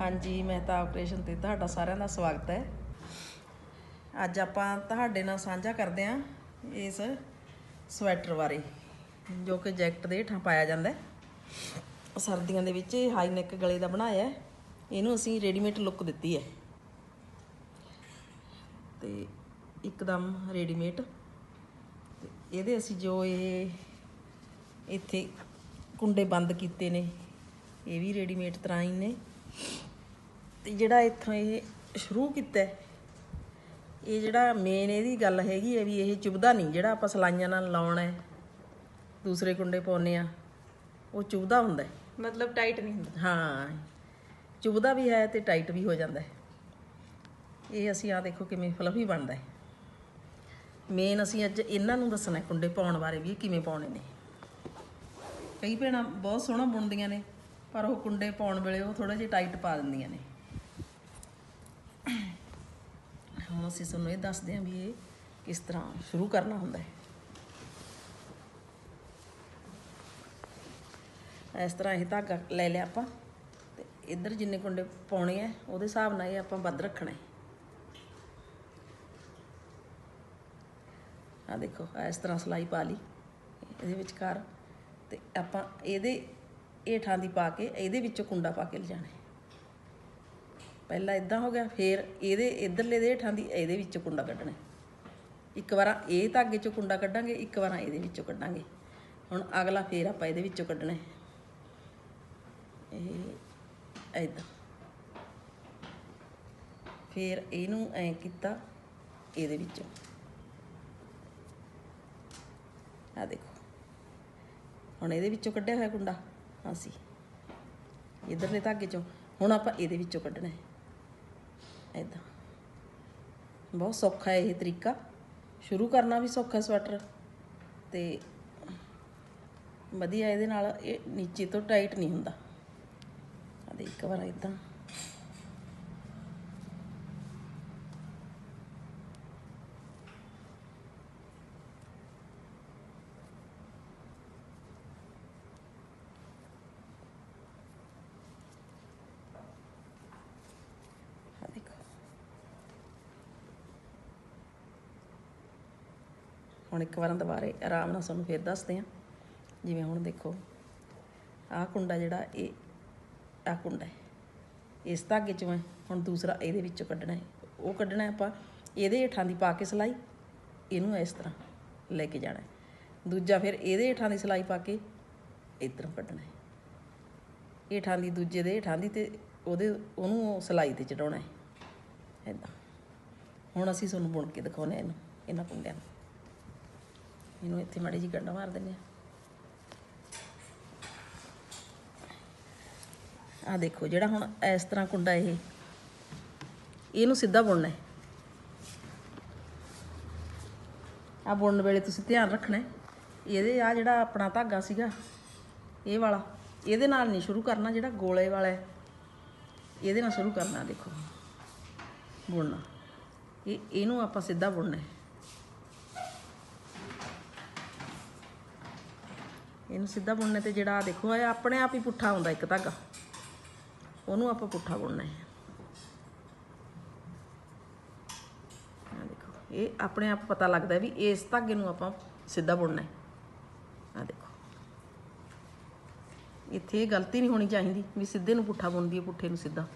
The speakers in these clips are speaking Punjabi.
ਹਾਂਜੀ ਮਹਿਤਾ ਆਪਰੇਸ਼ਨ ਤੇ ਤੁਹਾਡਾ ਸਾਰਿਆਂ ਦਾ ਸਵਾਗਤ ਹੈ। ਅੱਜ ਆਪਾਂ ਤੁਹਾਡੇ ਨਾਲ ਸਾਂਝਾ ਕਰਦੇ ਹਾਂ ਇਸ ਸਵੈਟਰ ਬਾਰੇ, ਜੋ ਕਿ ਜੈਕਟ ਦੇ ਹੇਠਾਂ ਪਾਇਆ ਜਾਂਦਾ ਹੈ। ਸਰਦੀਆਂ ਦੇ ਵਿੱਚ ਇਹ ਹਾਈ ਨੈਕ ਗਲੇ ਦਾ ਬਣਾਇਆ ਹੈ। ਇਹਨੂੰ ਅਸੀਂ ਰੈਡੀਮੇਡ ਲੁੱਕ ਦਿੱਤੀ ਹੈ। ਤੇ ਇੱਕਦਮ ਰੈਡੀਮੇਡ ਇਹਦੇ ਅਸੀਂ ਜੋ ਇਹ ਇੱਥੇ ਕੁੰਡੇ ਬੰਦ ਕੀਤੇ ਨੇ, ਇਹ ਵੀ ਰੈਡੀਮੇਡ ਤਰ੍ਹਾਂ ਹੀ ਨੇ। ਤੇ ਜਿਹੜਾ ਇੱਥੋਂ ਇਹ ਸ਼ੁਰੂ ਕੀਤਾ ਇਹ ਜਿਹੜਾ ਮੇਨ ਇਹਦੀ ਗੱਲ ਹੈਗੀ ਹੈ ਵੀ ਇਹ ਚੁਬਦਾ ਨਹੀਂ ਜਿਹੜਾ ਆਪਾਂ ਸਲਾਈਆਂ ਨਾਲ ਲਾਉਣਾ ਹੈ ਦੂਸਰੇ ਕੁੰਡੇ ਪਾਉਨੇ ਆ ਉਹ ਚੁਬਦਾ ਹੁੰਦਾ ਹੈ। ਮਤਲਬ ਟਾਈਟ ਨਹੀਂ ਹੁੰਦਾ। ਹਾਂ ਚੁਬਦਾ ਵੀ ਹੈ ਤੇ ਟਾਈਟ ਵੀ ਹੋ ਜਾਂਦਾ ਹੈ। ਇਹ ਅਸੀਂ ਆ ਦੇਖੋ ਕਿਵੇਂ ਫਲਫੀ ਬਣਦਾ ਹੈ। ਮੇਨ ਅਸੀਂ ਅੱਜ ਇਹਨਾਂ ਨੂੰ ਦੱਸਣਾ ਕੁੰਡੇ ਪਾਉਣ ਬਾਰੇ ਵੀ ਕਿਵੇਂ ਪਾਉਣੇ ਨੇ। ਕਈ ਭੈਣਾਂ ਬਹੁਤ ਸੋਹਣਾ ਬੁਣਦੀਆਂ ਨੇ। ਪਰ ਉਹ ਕੁੰਡੇ ਪਾਉਣ ਵੇਲੇ ਉਹ ਥੋੜਾ ਜਿਹਾ ਟਾਈਟ ਪਾ ਦਿੰਦੀਆਂ ਨੇ। ਹੁਣ ਅਸੀਂ ਤੁਹਾਨੂੰ ਇਹ ਦੱਸਦੇ ਹਾਂ ਵੀ ਇਹ ਕਿਸ ਤਰ੍ਹਾਂ ਸ਼ੁਰੂ ਕਰਨਾ ਹੁੰਦਾ ਹੈ। ਇਸ ਤਰ੍ਹਾਂ ਇਹ ਧਾਗਾ ਲੈ ਲਿਆ ਆਪਾਂ ਤੇ ਇੱਧਰ ਜਿੰਨੇ ਕੁੰਡੇ ਪਾਉਣੇ ਆ, ਉਹਦੇ ਹਿਸਾਬ ਨਾਲ ਇਹ ਆਪਾਂ ਵੱਧ ਰੱਖਣਾ ਹੈ। ਆ ਦੇਖੋ, ਇਸ ਤਰ੍ਹਾਂ ਸਲਾਈ ਪਾ ਲਈ ਇਹਦੇ ਵਿਚਕਾਰ ਤੇ ਆਪਾਂ ਇਹਦੇ ਹੇਠਾਂ ਦੀ ਪਾ ਕੇ ਇਹਦੇ ਵਿੱਚੋਂ ਕੁੰਡਾ ਪਾ ਕੇ ਲਿਜਾਣਾ ਪਹਿਲਾਂ ਇਦਾਂ ਹੋ ਗਿਆ, ਫਿਰ ਇਹਦੇ ਇਧਰਲੇ ਦੇ ਹੇਠਾਂ ਦੀ ਇਹਦੇ ਵਿੱਚੋਂ ਕੁੰਡਾ ਕੱਢਣਾ ਇੱਕ ਵਾਰ ਇਹ ਧਾਗੇ ਚੋਂ ਕੁੰਡਾ ਕੱਢਾਂਗੇ, ਇੱਕ ਵਾਰ ਇਹਦੇ ਵਿੱਚੋਂ ਕੱਢਾਂਗੇ। ਹੁਣ ਅਗਲਾ ਫੇਰ ਆਪਾਂ ਇਹਦੇ ਵਿੱਚੋਂ ਕੱਢਣਾ ਹੈ। ਇਹ ਇਦਾਂ ਫਿਰ ਇਹਨੂੰ ਐ ਕੀਤਾ ਇਹਦੇ ਵਿੱਚੋਂ। ਆ ਦੇਖੋ। ਹੁਣ ਇਹਦੇ ਵਿੱਚੋਂ ਕੱਢਿਆ ਹੋਇਆ ਕੁੰਡਾ। ਅਸੀਂ। ਇਧਰਲੇ ਧਾਗੇ ਚੋਂ, ਹੁਣ ਆਪਾਂ ਇਹਦੇ ਵਿੱਚੋਂ ਕੱਢਣਾ ਹੈ। ਇਦਾਂ ਬਹੁਤ ਸੌਖਾ ਹੈ ਇਹ ਤਰੀਕਾ। ਸ਼ੁਰੂ ਕਰਨਾ ਵੀ ਸੌਖਾ ਸਵੈਟਰ। ਤੇ ਵਧੀਆ ਇਹਦੇ ਨਾਲ ਇਹ ਨੀਚੇ ਤੋਂ ਟਾਈਟ ਨਹੀਂ ਹੁੰਦਾ। ਆ ਦੇ ਇੱਕ ਵਾਰ ਇਦਾਂ ਆ ਦੇਖੋ ਹੁਣ ਇੱਕ ਵਾਰਾਂ ਦੁਬਾਰੇ ਆਰਾਮ ਨਾਲ ਤੁਹਾਨੂੰ ਫੇਰ ਦੱਸਦੇ ਹਾਂ ਜਿਵੇਂ ਹੁਣ ਦੇਖੋ, ਆਹ ਕੁੰਡਾ ਜਿਹੜਾ ਇਹ, ਆਹ ਕੁੰਡਾ ਹੈ। ਇਸ ਧਾਗੇ ਚੋਂ ਹੈ, ਹੁਣ ਦੂਸਰਾ ਇਹਦੇ ਵਿੱਚੋਂ ਕੱਢਣਾ ਹੈ। ਉਹ ਕੱਢਣਾ ਆਪਾਂ, ਇਹਦੇ ਹੇਠਾਂ ਦੀ ਪਾ ਕੇ ਸਲਾਈ, ਇਹਨੂੰ ਇਸ ਤਰ੍ਹਾਂ ਲੈ ਕੇ ਜਾਣਾ ਦੂਜਾ ਫਿਰ ਇਹਦੇ ਹੇਠਾਂ ਦੀ ਸਲਾਈ ਪਾ ਕੇ ਇੱਧਰੋਂ ਕੱਢਣਾ ਹੈ। ਹੇਠਾਂ ਦੀ, ਦੂਜੇ ਦੇ ਹੇਠਾਂ ਦੀ ਤੇ ਉਹਦੇ, ਉਹਨੂੰ ਸਲਾਈ ਤੇ ਚੜਾਉਣਾ ਹੈ। ਇਦਾਂ ਹੁਣ ਅਸੀਂ ਤੁਹਾਨੂੰ ਬੁਣ ਕੇ ਦਿਖਾਉਂਦੇ ਹਾਂ ਇਹਨੂੰ, ਇਹਨਾਂ ਕੁੰਡਿਆਂ ਨੂੰ। ਇਹਨੂੰ ਇੱਥੇ ਮਾੜੀ ਜੀ ਗੰਢ ਮਾਰ ਦਿੰਦੇ ਆ ਆ ਦੇਖੋ ਜਿਹੜਾ ਹੁਣ ਇਸ ਤਰ੍ਹਾਂ ਕੁੰਡਾ ਇਹ, ਇਹਨੂੰ ਸਿੱਧਾ ਬੁਣਨਾ ਹੈ। ਆ ਬੁਣਨ ਵੇਲੇ ਤੁਸੀਂ ਧਿਆਨ ਰੱਖਣਾ ਇਹਦੇ ਆ ਜਿਹੜਾ ਆਪਣਾ ਧਾਗਾ ਸੀਗਾ, ਇਹ ਵਾਲਾ, ਇਹਦੇ ਨਾਲ ਨਹੀਂ ਸ਼ੁਰੂ ਕਰਨਾ, ਜਿਹੜਾ ਗੋਲੇ ਵਾਲਾ ਹੈ, ਇਹਦੇ ਨਾਲ ਸ਼ੁਰੂ ਕਰਨਾ, ਦੇਖੋ। ਬੁਣਨਾ। ਇਹ, ਇਹਨੂੰ ਆਪਾਂ ਸਿੱਧਾ ਬੁਣਨਾ ਹੈ। ਇਹਨੂੰ ਸਿੱਧਾ ਬੁਣਨੇ ਤੇ ਜਿਹੜਾ ਦੇਖੋ, ਇਹ ਆਪਣੇ ਆਪ ਹੀ ਪੁੱਠਾ ਹੁੰਦਾ ਇੱਕ ਧਾਗਾ। ਉਹਨੂੰ ਆਪਾਂ ਪੁੱਠਾ ਬੁਣਨਾ ਹੈ। ਦੇਖੋ, ਇਹ ਆਪਣੇ ਆਪ ਪਤਾ ਲੱਗਦਾ ਵੀ ਇਸ ਧਾਗੇ ਨੂੰ ਆਪਾਂ ਸਿੱਧਾ ਬੁਣਨਾ ਹੈ। ਆਹ ਦੇਖੋ। ਇੱਥੇ ਇਹ ਗਲਤੀ ਨਹੀਂ ਹੋਣੀ ਚਾਹੀਦੀ ਵੀ ਸਿੱਧੇ ਨੂੰ ਪੁੱਠਾ ਬੁਣਦੀ ਹੈ, ਪੁੱਠੇ ਨੂੰ ਸਿੱਧਾ।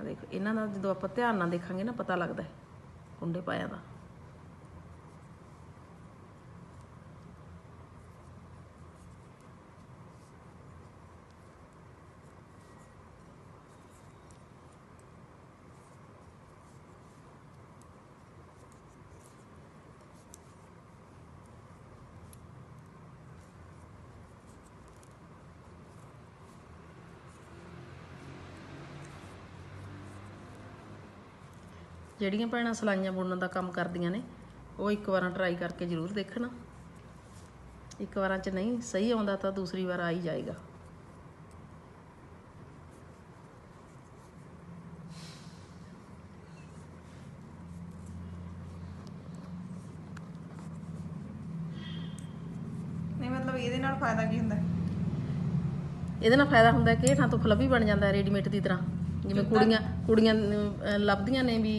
ਆ ਦੇਖੋ, ਇਹਨਾਂ ਦਾ ਜਦੋਂ ਆਪਾਂ ਧਿਆਨ ਨਾਲ ਦੇਖਾਂਗੇ ਨਾ, ਪਤਾ ਲੱਗਦਾ ਹੈ ਕੁੰਡੇ ਪਾਇਆ ਦਾ। ਜਿਹੜੀਆਂ ਭੈਣਾਂ ਸਲਾਈਆਂ ਬੁਣਨ ਦਾ ਕੰਮ ਕਰਦੀਆਂ ਨੇ ਉਹ ਇੱਕ ਵਾਰਾਂ ਟਰਾਈ ਕਰਕੇ ਜ਼ਰੂਰ ਦੇਖਣਾ। ਇੱਕ ਵਾਰਾਂ 'ਚ ਨਹੀਂ ਸਹੀ ਆਉਂਦਾ ਤਾਂ ਦੂਸਰੀ ਵਾਰ ਆ ਹੀ ਜਾਏਗਾ। ਨਹੀਂ ਮਤਲਬ ਇਹਦੇ ਨਾਲ ਫਾਇਦਾ ਕੀ ਹੁੰਦਾ? ਇਹਦੇ ਨਾਲ ਫਾਇਦਾ ਹੁੰਦਾ ਕਿ ਹੇਠਾਂ ਤੋਂ ਫਲਫੀ ਬਣ ਜਾਂਦਾ ਰੈਡੀਮੇਡ ਦੀ ਤਰ੍ਹਾਂ। ਜਿਵੇਂ ਕੁੜੀਆਂ ਕੁੜੀਆਂ ਲੱਭਦੀਆਂ ਨੇ ਵੀ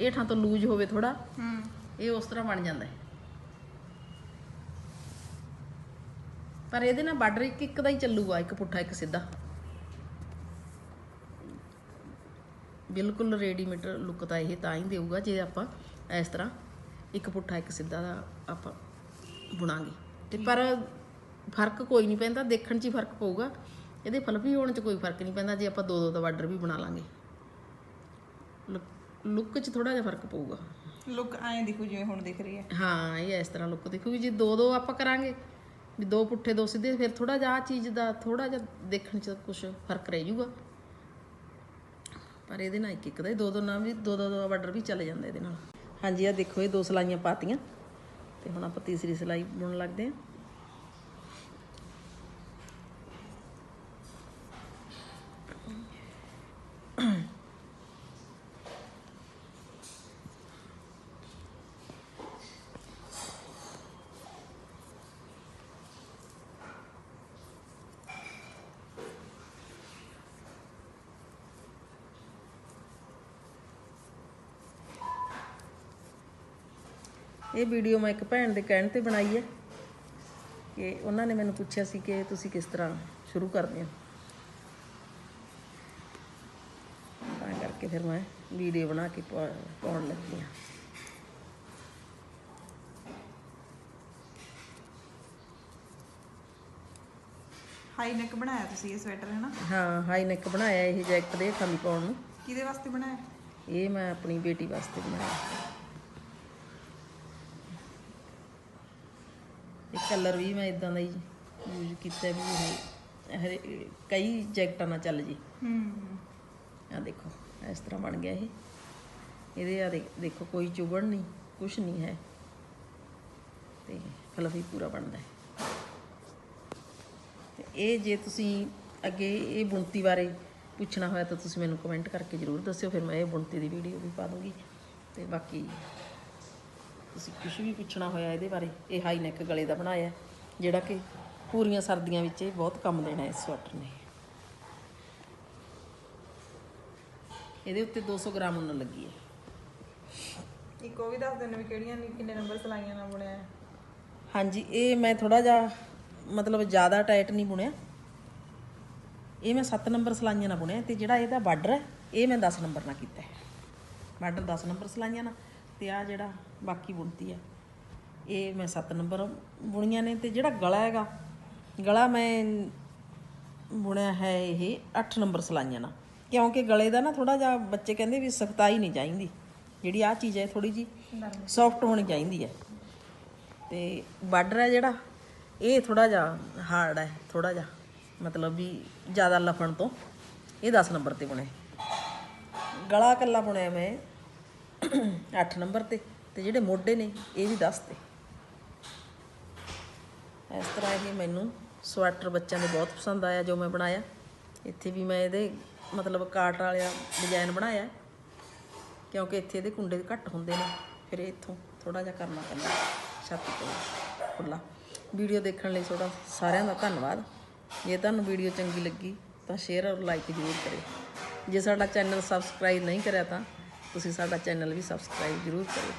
ਹੇਠਾਂ ਤੋਂ ਲੂਜ ਹੋਵੇ ਥੋੜਾ ਹੂੰ। ਇਹ ਉਸ ਤਰ੍ਹਾਂ ਬਣ ਜਾਂਦਾ ਹੈ। ਪਰ ਇਹਦੇ ਨਾਲ ਬਾਰਡਰ ਇੱਕ ਇੱਕ ਦਾ ਹੀ ਚੱਲੂਗਾ ਇੱਕ ਪੁੱਠਾ ਇੱਕ ਸਿੱਧਾ। ਬਿਲਕੁਲ ਰੈਡੀਮੇਡ ਲੁੱਕ ਤਾਂ ਇਹ ਤਾਂ ਹੀ ਦੇਊਗਾ ਜੇ ਆਪਾਂ ਇਸ ਤਰ੍ਹਾਂ ਇੱਕ ਪੁੱਠਾ ਇੱਕ ਸਿੱਧਾ ਦਾ ਆਪਾਂ ਬੁਣਾਂਗੇ। ਤੇ ਪਰ ਫ਼ਰਕ ਕੋਈ ਨਹੀਂ ਪੈਂਦਾ ਦੇਖਣ 'ਚ ਹੀ ਫ਼ਰਕ ਪਊਗਾ। ਇਹਦੇ ਫਲਫੀ ਹੋਣ 'ਚ ਕੋਈ ਫ਼ਰਕ ਨਹੀਂ ਪੈਂਦਾ ਜੇ ਆਪਾਂ ਦੋ ਦੋ ਦਾ ਬਾਰਡਰ ਵੀ ਬਣਾ ਲਾਂਗੇ। ਲੁੱਕ 'ਚ ਥੋੜਾ ਜਿਹਾ ਫ਼ਰਕ ਪਊਗਾ। ਲੁੱਕ ਐਂ ਦਿਖੂ ਜਿਵੇਂ ਹੁਣ ਦਿਖ ਰਹੀ ਹੈ। ਹਾਂ ਇਹ ਇਸ ਤਰ੍ਹਾਂ ਲੁੱਕ ਦੇਖੋ ਵੀ ਜੇ ਦੋ ਦੋ ਆਪਾਂ ਕਰਾਂਗੇ ਵੀ ਦੋ ਪੁੱਠੇ ਦੋ ਸਿੱਧੇ ਫਿਰ ਥੋੜਾ ਜਿਹਾ ਆਹ ਚੀਜ਼ ਦਾ ਥੋੜਾ ਜਿਹਾ ਦੇਖਣ 'ਚ ਕੁਝ ਫ਼ਰਕ ਰਹਿ ਜਾਊਗਾ। ਪਰ ਇਹਦੇ ਨਾਲ ਇੱਕ ਇੱਕ ਦਾ ਦੋ ਦੋ ਨਾਲ ਵੀ ਦੋ ਦੋ ਦਾ ਬਾਰਡਰ ਵੀ ਚੱਲ ਜਾਂਦਾ ਇਹਦੇ ਨਾਲ। ਹਾਂਜੀ ਆ ਦੇਖੋ ਇਹ ਦੋ ਸਲਾਈਆਂ ਪਾਤੀਆਂ। ਤੇ ਹੁਣ ਆਪਾਂ ਤੀਸਰੀ ਸਲਾਈ ਬੁਣਨ ਲੱਗਦੇ ਹਾਂ। ਇਹ ਵੀਡੀਓ ਮੈਂ ਇੱਕ ਭੈਣ ਦੇ ਕਹਿਣ ਤੇ ਬਣਾਈ ਹੈ ਕਿ ਉਹਨਾਂ ਨੇ ਮੈਨੂੰ ਪੁੱਛਿਆ ਸੀ ਕਿ ਤੁਸੀਂ ਕਿਸ ਤਰ੍ਹਾਂ ਸ਼ੁਰੂ ਕਰਦੇ ਹੋ। ਤਾਂ ਕਰਕੇ ਫਿਰ ਮੈਂ ਵੀਡੀਓ ਬਣਾ ਕੇ ਪਾਉਣ ਲੱਗੀ ਹਾਂ। ਹਾਈ ਨੈਕ ਬਣਾਇਆ ਤੁਸੀਂ ਇਹ ਸਵੈਟਰ ਹੈ ਨਾ ਹਾਂ ਹਾਈ ਨੈਕ ਬਣਾਇਆ ਇਹ ਜੈਕਟ ਦੇ ਖਾਲੀ ਪਾਉਣ ਨੂੰ। ਕਿਹਦੇ ਵਾਸਤੇ ਬਣਾਇਆ? ਇਹ ਮੈਂ ਆਪਣੀ ਬੇਟੀ ਵਾਸਤੇ ਬਣਾਇਆ। ਇਹ ਕਲਰ ਵੀ ਮੈਂ ਇਦਾਂ ਦਾ ਹੀ ਯੂਜ਼ ਕੀਤਾ ਵੀ ਇਹ ਹਰੇ ਕਈ ਜੈਕਟਾਂ ਨਾਲ ਚੱਲ ਜੀ। ਹੂੰ। ਆ ਦੇਖੋ ਇਸ ਤਰ੍ਹਾਂ ਬਣ ਗਿਆ ਇਹ। ਇਹਦੇ ਆ ਦੇਖੋ ਕੋਈ ਚੁਬੜ ਨਹੀਂ ਕੁਛ ਨਹੀਂ ਹੈ। ਤੇ ਫਲਫੀ ਪੂਰਾ ਬਣਦਾ ਹੈ। ਤੇ ਇਹ ਜੇ ਤੁਸੀਂ ਅੱਗੇ ਇਹ ਬੁਣਤੀ ਬਾਰੇ ਪੁੱਛਣਾ ਹੋਇਆ ਤਾਂ ਤੁਸੀਂ ਮੈਨੂੰ ਕਮੈਂਟ ਕਰਕੇ ਜ਼ਰੂਰ ਦੱਸਿਓ ਫਿਰ ਮੈਂ ਇਹ ਬੁਣਤੀ ਦੀ ਵੀਡੀਓ ਵੀ ਪਾ ਦੂੰਗੀ। ਤੇ ਬਾਕੀ ਤੁਸੀਂ ਕੁਝ ਵੀ ਪੁੱਛਣਾ ਹੋਇਆ ਇਹਦੇ ਬਾਰੇ ਇਹ ਹਾਈ ਨੈਕ ਗਲੇ ਦਾ ਬਣਾਇਆ ਜਿਹੜਾ ਕਿ ਪੂਰੀਆਂ ਸਰਦੀਆਂ ਵਿੱਚ ਇਹ ਬਹੁਤ ਕੰਮ ਦੇਣਾ ਇਸ ਸਵੈਟਰ ਨੇ। ਇਹਦੇ ਉੱਤੇ 200 ਗ੍ਰਾਮ ਉੱਨ ਲੱਗੀ ਹੈ। ਇੱਕ ਉਹ ਵੀ ਦੱਸ ਦੇਣਾ ਵੀ ਕਿਹੜੀਆਂ ਨੇ ਕਿੰਨੇ ਨੰਬਰ ਸਲਾਈਆਂ ਨਾਲ ਬਣਿਆ ਹੈ। ਹਾਂਜੀ ਇਹ ਮੈਂ ਥੋੜਾ ਜਿਹਾ ਮਤਲਬ ਜ਼ਿਆਦਾ ਟਾਈਟ ਨਹੀਂ ਬੁਣਿਆ। ਇਹ ਮੈਂ 7 ਨੰਬਰ ਸਲਾਈਆਂ ਨਾਲ ਬੁਣਿਆ ਤੇ ਜਿਹੜਾ ਇਹਦਾ ਬਾਰਡਰ ਹੈ ਇਹ ਮੈਂ 10 ਨੰਬਰ ਨਾਲ ਕੀਤਾ ਹੈ। ਬਾਰਡਰ 10 ਨੰਬਰ ਸਲਾਈਆਂ ਨਾਲ। ਤੇ ਆ ਜਿਹੜਾ ਬਾਕੀ ਬੁਣਤੀ ਹੈ ਇਹ ਮੈਂ 7 ਨੰਬਰ ਬੁਣੀਆਂ ਨੇ ਤੇ ਜਿਹੜਾ ਗਲਾ ਹੈਗਾ, ਗਲਾ ਮੈਂ ਬੁਣਿਆ ਹੈ ਇਹ 8 ਨੰਬਰ ਸਲਾਈਆਂ ਨਾਲ। ਕਿਉਂਕਿ ਗਲੇ ਦਾ ਨਾ ਥੋੜਾ ਜਿਹਾ ਬੱਚੇ ਕਹਿੰਦੇ ਵੀ ਸਖਤਾਈ ਨਹੀਂ ਚਾਹੀਦੀ, ਜਿਹੜੀ ਆ ਚੀਜ਼ ਹੈ ਥੋੜੀ ਜੀ ਸੌਫਟ ਹੋਣੀ ਚਾਹੀਦੀ ਹੈ। ਤੇ ਬਾਰਡਰ ਹੈ ਜਿਹੜਾ, ਇਹ ਥੋੜਾ ਜਿਹਾ ਹਾਰਡ ਹੈ ਥੋੜਾ ਜਿਹਾ ਮਤਲਬ ਵੀ ਜ਼ਿਆਦਾ ਲਫਣ ਤੋਂ, ਇਹ 10 ਨੰਬਰ ਤੇ ਬੁਣੇ। ਗਲਾ ਕੱਲਾ ਬੁਣਿਆ ਮੈਂ। 8 ਨੰਬਰ ਤੇ ਤੇ ਜਿਹੜੇ ਮੋਢੇ ਨੇ, ਇਹ ਵੀ ਦੱਸ ਤੇ ਇਸ ਤਰ੍ਹਾਂ ਇਹ ਮੈਨੂੰ ਸਵੈਟਰ ਬੱਚਿਆਂ ਦੇ ਬਹੁਤ ਪਸੰਦ ਆਇਆ, ਜੋ ਮੈਂ ਬਣਾਇਆ। ਇੱਥੇ ਵੀ ਮੈਂ ਇਹਦੇ, ਮਤਲਬ ਕਾਟ ਵਾਲਿਆ ਡਿਜ਼ਾਈਨ ਬਣਾਇਆ। ਕਿਉਂਕਿ ਇੱਥੇ ਇਹਦੇ ਕੁੰਡੇ ਘੱਟ ਹੁੰਦੇ ਨੇ, ਫਿਰ ਇੱਥੋਂ ਥੋੜਾ ਜਿਹਾ ਕਰਨਾ ਪੈਂਦਾ ਛਾਤੀ ਤੋਂ ਖੁੱਲਾ ਵੀਡੀਓ ਦੇਖਣ ਲਈ ਤੁਹਾਡਾ ਸਾਰਿਆਂ ਦਾ ਧੰਨਵਾਦ। ਜੇ ਤੁਹਾਨੂੰ ਵੀਡੀਓ ਚੰਗੀ ਲੱਗੀ, ਤਾਂ ਸ਼ੇਅਰ ਔਰ ਲਾਈਕ ਜ਼ਰੂਰ ਕਰਿਓ। ਜੇ ਸਾਡਾ ਚੈਨਲ ਸਬਸਕ੍ਰਾਈਬ ਨਹੀਂ ਕਰਿਆ ਤਾਂ ਤੁਸੀਂ ਸਾਡਾ ਚੈਨਲ ਵੀ ਸਬਸਕ੍ਰਾਈਬ ਜ਼ਰੂਰ ਕਰਿਓ।